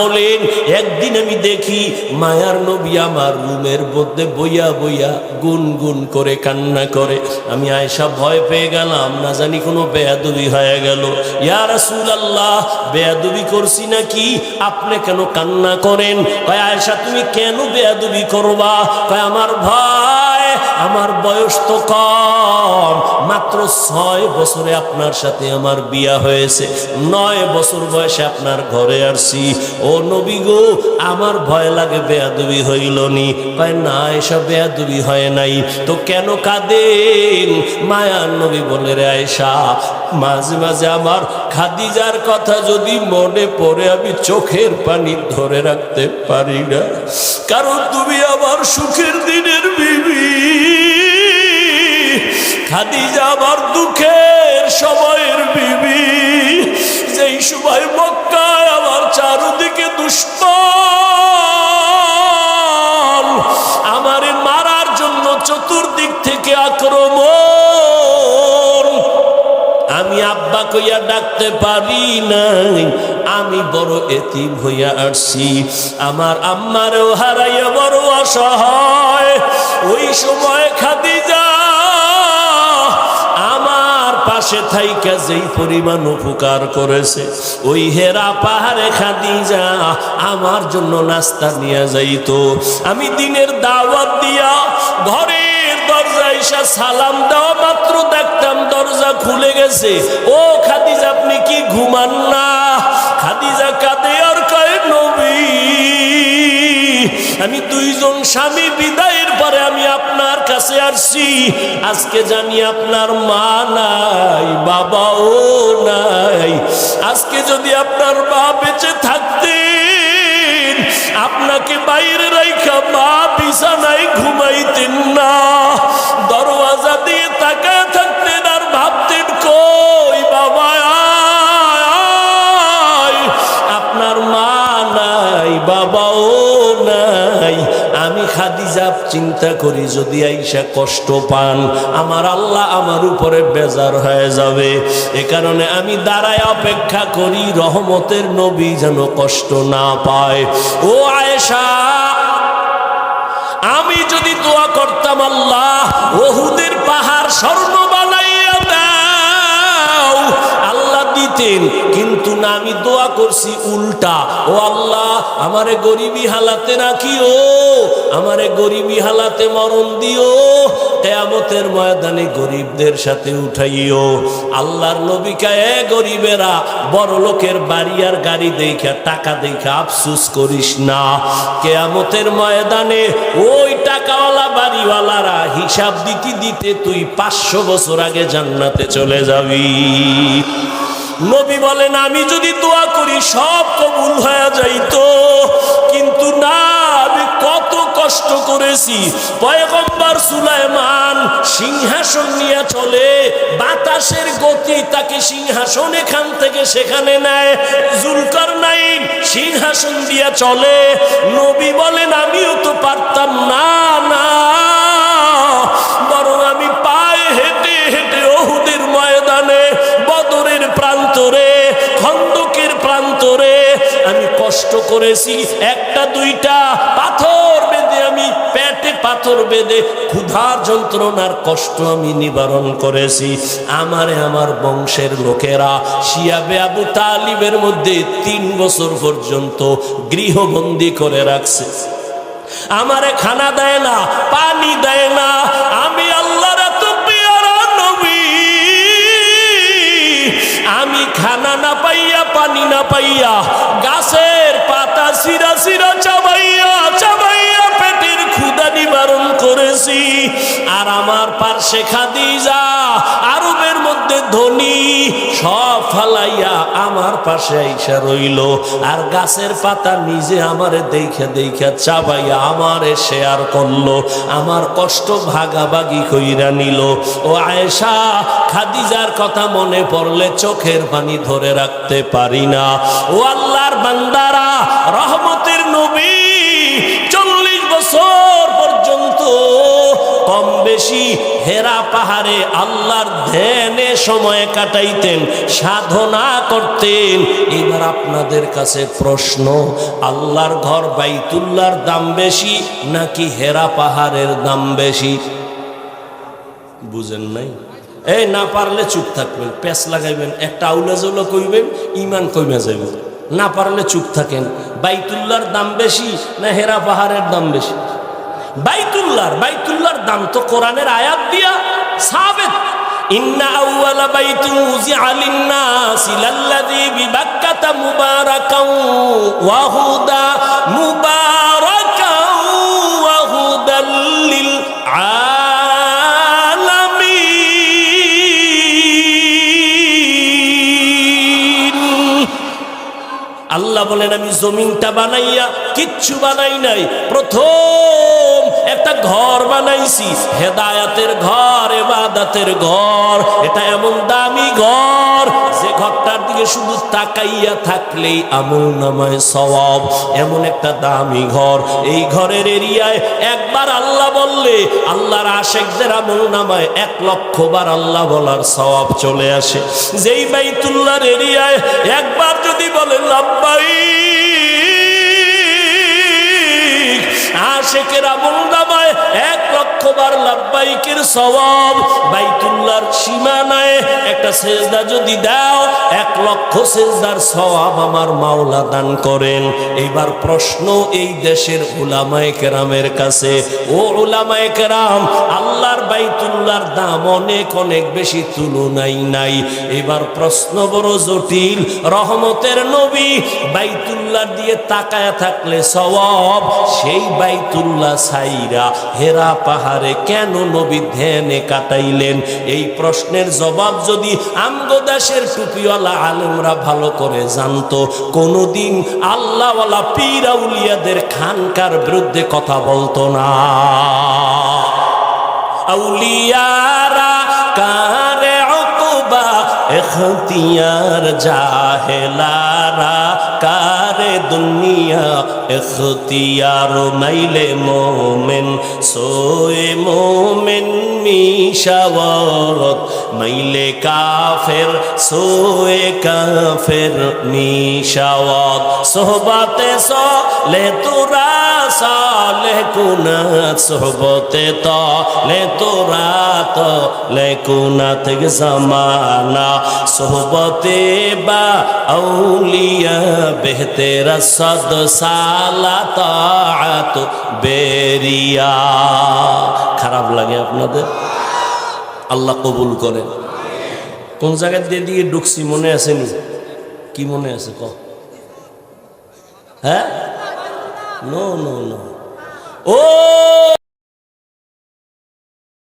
বলেন, একদিন আমি দেখি মায়ার নবী আমার রুমের মধ্যে বইয়া বইয়া গুনগুন করে কান্না করে। আমি ভয় পেয়ে গেলাম, না জানি কোনো বেয়াদবি হয়ে গেল। বেয়াদবি করছি নাকি? আপনি কেন কান্না করেন? কয় আয়েশা, তুমি কেন বেয়াদবি করবা? কয় আমার ভয় আমার বয়স তো কম, মাত্র ছয় বছরে আপনার সাথে আমার বিয়া হয়েছে। নয় বছর বয়সে আপনার ঘরে আসছি। ও নবী গো, আমার ভয় লাগে বেয়াদবি হইল নি কয়, না, এসব বেয়াদবি হয় নাই। তো কেন কাঁদেন? মায়ার নবী বলে, রে আয়সা মাঝে মাঝে আমার খাদিজার কথা যদি মনে পড়ে, আমি চোখের পানি ধরে রাখতে পারি না। কারণ তুমি আমার সুখের দিনের বিবি খাদিজা আমার দুঃখের সময়ের বিবি। যেই সময় মক্কায় আমার চারুদিকে দুষ্ট আমারে মারার জন্য চতুর্দিক থেকে আক্রমণ। আমি আব্বা কইয়া ডাকতে পারি নাই, আমি বড় এতিম হইয়া আসছি। আমার আম্মারেও হারাইয়া বড় অসহায়। ওই সময় খাদিজা পাশে থাইকা যেই পরিমাণ উপকার করেছে, ওই হেরা পাহাড়ে খাদিজা আমার জন্য নাস্তা নিয়ে যাইতো। আমি দিনের দাওয়াত দিয়া ঘরের মাত্র দেখতাম দরজা খুলে গেছে। ও খাদিজা, আপনি কি ঘুমান না? খাদিজা নবী, আমি দুইজন স্বামী, বিদায়ের পরে আমি আপনার কাছে আসছি, আজকে জানি আপনার মা নাই, বাবাও নাই। আজকে যদি আপনার মা বেঁচে থাকতেন, আপনাকে বাইরে রাইখা মা বিছানায় ঘুমাইতেন না। দরওয়াজা দিয়ে তাকায় থাকতেন আর ভাবতেন, কই বাবা আপনার মা নাই, বাবাও আমি খাদিজা, চিন্তা করি যদি আইসা কষ্ট পান, আমার আল্লাহ আমার উপরে বেজার হয়ে যাবে। এ কারণে আমি দাঁড়ায় অপেক্ষা করি, রহমতের নবী যেন কষ্ট না পায়। ও আয়েশা, আমি যদি দোয়া করতাম আল্লাহ, ওহুদের পাহাড় স্বর্ণ দিতেন কিন্তু না, আমি দোয়া করছি উল্টা। ও আল্লাহ, আমারে গরিবী হালাতে রাখিও আমারে গরিবী হালাতে মরণ দিও। কেয়ামতের ময়দানে গরিবদের সাথে উঠাইও। আল্লাহর নবিকা এ গরিবেরা, বড় লোকের বাড়ি আর গাড়ি দেখা টাকা দেখা আফসুস করিস না। কেয়ামতের ময়দানে ওই টাকাওয়ালা বাড়িওয়ালারা হিসাব দিতে দিতে তুই পাঁচশো বছর আগে জান্নাতে চলে যাবি। নবী বলেন, আমি যদি দোয়া করি, সব কবুল হয়ে যাইতো। কিন্তু না, আমি কত কষ্ট করেছি। পয়গম্বর সুলাইমান সিংহাসন নিয়ে চলে, বাতাসের গতি তাকে সিংহাসন এখান থেকে সেখানে নেয়। জুলকার নাইন সিংহাসন দিয়ে চলে। নবী বলেন, আমিও তো পারতাম না। করেছি। একটা, দুইটা পাথর বেঁধে আমি, পেটে পাথর বেঁধে ক্ষুধার যন্ত্রণার কষ্ট আমি নিবারণ করেছি। আমারে, আমার বংশের লোকেরা শিয়াবে আবু তালিবের মধ্যে তিন বছর পর্যন্ত গৃহবন্দী করে রাখছে। আমারে খানা দেয় না, পানি দেয় না। আমি আল্লাহর আমি খানা না পাইয়া, পানি না পাইয়া পাতা সিরা সিরা চাবাইয়া চাবাইয়া পেটের ক্ষুদা নিবারণ করেছি। আর আমার পার্শ্বে খাদিজা, আরবের মধ্যে ধনী, সব ফালাইয়া আমার পাশে আইসা রইল। আর গাছের পাতা নিজে আমারে দেখে চাবাইয়া আমারে শেয়ার করল। আমার কষ্ট ভাগাভাগি কইরা নিল। ও আয়েশা, খাদিজার কথা মনে পড়লে চোখের পানি ধরে রাখতে পারি না। ও আল্লাহর বান্দারা রহমতের নবী চল্লিশ বছর পর্যন্ত কম বেশি হেরা পাহাড়ে আল্লাহর ধ্যানে সময় কাটাইতেন, সাধনা করতেন। এবার আপনাদের কাছে প্রশ্ন, আল্লাহর ঘর বাইতুল্লার দাম বেশি নাকি হেরা পাহাড়ের দাম বেশি? বুঝেন নাই? এই না পারলে চুপ থাকবেন, প্যাঁচ লাগাইবেন, একটা আউলা জৌলা কইবেন ইমান কইমা যাইবেন না পারলে চুপ থাকেন। বাইতুল্লার দাম বেশি না হেরা পাহাড়ের দাম বেশি? বাইতুল্লার বাইতুল্লার দাম তো কোরআনের আয়াত দিয়া সাবেত। ইন্না মুবারাকাও। বলেন আমি জমিনটা বানাইয়া কিচ্ছু বানাই নাই। প্রথম ঘর বানাইছি, হেদায়াতের ঘর এবাদাতের ঘর, এটা এমন দামি ঘর, যে ঘরটার দিকে শুধু তাকাইয়া থাকলেই আমল নামায় সওয়াব, এমন একটা দামি ঘর। এই ঘরের এরিয়ায় একবার আল্লাহ বললে, আল্লাহর আশেকদের আমল নামায় এক লক্ষ বার আল্লাহ বলার সওয়াব চলে আসে। যেই বাইতুল্লাহর এরিয়ায় একবার যদি বলে লাব্বাই আশেকের নামায় এক সওয়াব বাইতুল্লাহর সীমানায় একটা সেজদা যদি দাও, এক লক্ষ সেজদার সওয়াব আমার মাওলা দান করেন। এইবার প্রশ্ন এই দেশের উলামায়ে কেরামের কাছে, ও উলামায়ে কেরাম, আল্লাহর বাইতুল্লাহর দাম অনেক অনেক বেশি তুলনাই নাই। এবার প্রশ্ন বড় জটিল, রহমতের নবী বাইতুল্লাহ দিয়ে তাকায়া থাকলে সওয়াব সেই বাইতুল্লাহ সাইরা হেরা পাহাড়ে কেন নবী ধ্যানে কাটাইলেন। এই প্রশ্নের জবাব যদি আমগো দেশের টুপিওয়ালা আলেমরা ভালো করে জানতো, কোনোদিন আল্লাহওয়ালা পীরাউলিয়াদের খানকার বিরুদ্ধে কথা বলতো না। আউলিয়ারা কারে অকুবা এখতিয়ার জাহেলারা কারে দুনিয়া, এখতিয়ার মাইলে মোমেন, সোয়ে মোমেন মিশাওয়াত মাইলে কাফের, সোয়ে কাফের মিশাওয়াত। সোহবাতে সলে তোরা, সালে কুনাত, সোহবতে তো লে তোরা তো লে কুনাত জমানা। সোহবতে বা আউলিয়া বেহতেরা সদ সালা তাআত বেরিয়া। খারাপ লাগে আপনাদের? আল্লাহ কবুল করেন। কোন জায়গায় দিয়ে দিয়ে ঢুকছি, মনে আসেনি কি মনে আছে ক হ্যাঁ? নো নো নো ও